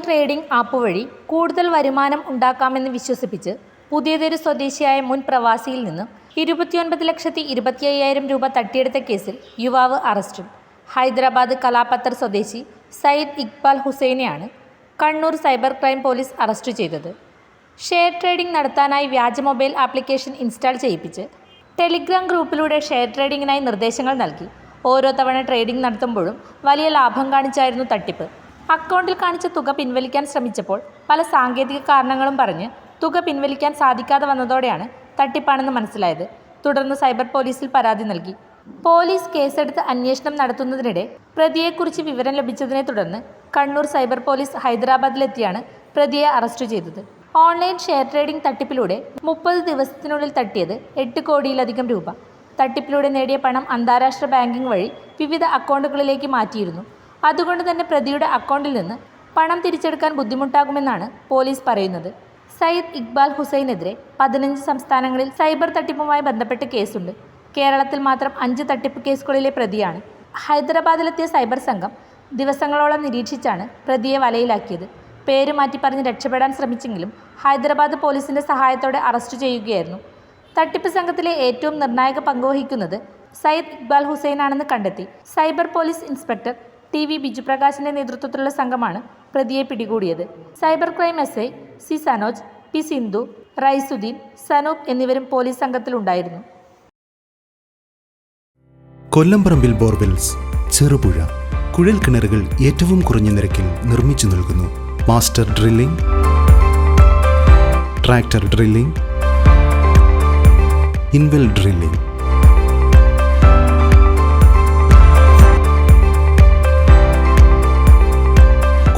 Trading app വഴി കൂടുതൽ വരുമാനം ഉണ്ടാക്കാമെന്ന് വിശ്വസിപ്പിച്ച് പുതിയതൊരു സ്വദേശിയായ മുൻ പ്രവാസിയിൽ നിന്നും ഇരുപത്തിയൊൻപത് ലക്ഷത്തി ഇരുപത്തി അയ്യായിരം രൂപ തട്ടിയെടുത്ത കേസിൽ യുവാവ് അറസ്റ്റും. ഹൈദരാബാദ് കലാപത്തർ സ്വദേശി Sayyid Iqbal ഹുസൈനെയാണ് Kannur cyber crime police arrest ചെയ്തത്. ഷെയർ ട്രേഡിംഗ് നടത്താനായി വ്യാജ മൊബൈൽ ആപ്ലിക്കേഷൻ ഇൻസ്റ്റാൾ ചെയ്യിപ്പിച്ച് ടെലിഗ്രാം ഗ്രൂപ്പിലൂടെ ഷെയർ ട്രേഡിങ്ങിനായി നിർദ്ദേശങ്ങൾ നൽകി. ഓരോ തവണ ട്രേഡിംഗ് നടത്തുമ്പോഴും വലിയ ലാഭം കാണിച്ചായിരുന്നു തട്ടിപ്പ്. അക്കൗണ്ടിൽ കാണിച്ച തുക പിൻവലിക്കാൻ ശ്രമിച്ചപ്പോൾ പല സാങ്കേതിക കാരണങ്ങളും പറഞ്ഞ് തുക പിൻവലിക്കാൻ സാധിക്കാതെ വന്നതോടെയാണ് തട്ടിപ്പാണെന്ന് മനസ്സിലായത്. തുടർന്ന് സൈബർ പോലീസിൽ പരാതി നൽകി. പോലീസ് കേസെടുത്ത് അന്വേഷണം നടത്തുന്നതിനിടെ പ്രതിയെക്കുറിച്ച് വിവരം ലഭിച്ചതിനെ തുടർന്ന് കണ്ണൂർ സൈബർ പോലീസ് ഹൈദരാബാദിലെത്തിയാണ് പ്രതിയെ അറസ്റ്റ് ചെയ്തത്. ഓൺലൈൻ ഷെയർ ട്രേഡിംഗ് തട്ടിപ്പിലൂടെ മുപ്പത് ദിവസത്തിനുള്ളിൽ തട്ടിയത് എട്ട് കോടിയിലധികം രൂപ. തട്ടിപ്പിലൂടെ നേടിയ പണം അന്താരാഷ്ട്ര ബാങ്കിംഗ് വഴി വിവിധ അക്കൗണ്ടുകളിലേക്ക് മാറ്റിയിരുന്നു. അതുകൊണ്ട് തന്നെ പ്രതിയുടെ അക്കൗണ്ടിൽ നിന്ന് പണം തിരിച്ചെടുക്കാൻ ബുദ്ധിമുട്ടാകുമെന്നാണ് പോലീസ് പറയുന്നത്. സയ്യിദ് ഇക്ബാൽ ഹുസൈനെതിരെ പതിനഞ്ച് സംസ്ഥാനങ്ങളിൽ സൈബർ തട്ടിപ്പുമായി ബന്ധപ്പെട്ട് കേസുണ്ട്. കേരളത്തിൽ മാത്രം അഞ്ച് തട്ടിപ്പ് കേസുകളിലെ പ്രതിയാണ്. ഹൈദരാബാദിലെത്തിയ സൈബർ സംഘം ദിവസങ്ങളോളം നിരീക്ഷിച്ചാണ് പ്രതിയെ വലയിലാക്കിയത്. പേര് മാറ്റി പറഞ്ഞ് രക്ഷപ്പെടാൻ ശ്രമിച്ചെങ്കിലും ഹൈദരാബാദ് പോലീസിന്റെ സഹായത്തോടെ അറസ്റ്റ് ചെയ്യുകയായിരുന്നു. തട്ടിപ്പ് സംഘത്തിലെ ഏറ്റവും നിർണായക പങ്കുവഹിക്കുന്നത് സയ്യിദ് ഇക്ബാൽ ഹുസൈനാണെന്ന് കണ്ടെത്തി. Cyber police inspector T V ബിജുപ്രകാശിന്റെ നേതൃത്വത്തിലുള്ള സംഘമാണ് പ്രതിയെ പിടികൂടിയത്. Cyber crime S I C Sanoj P Sindhu Raisuddin Sanoop എന്നിവരും പോലീസ് സംഘത്തിലുണ്ടായിരുന്നു. കൊല്ലംപറമ്പിൽ ബോർവെൽസ് ചെറുപുഴ കുഴൽ കിണറുകൾ ഏറ്റവും കുറഞ്ഞ നിരക്കിൽ നിർമ്മിച്ചു നൽകുന്നു. Master drilling tractor drilling inwell drilling.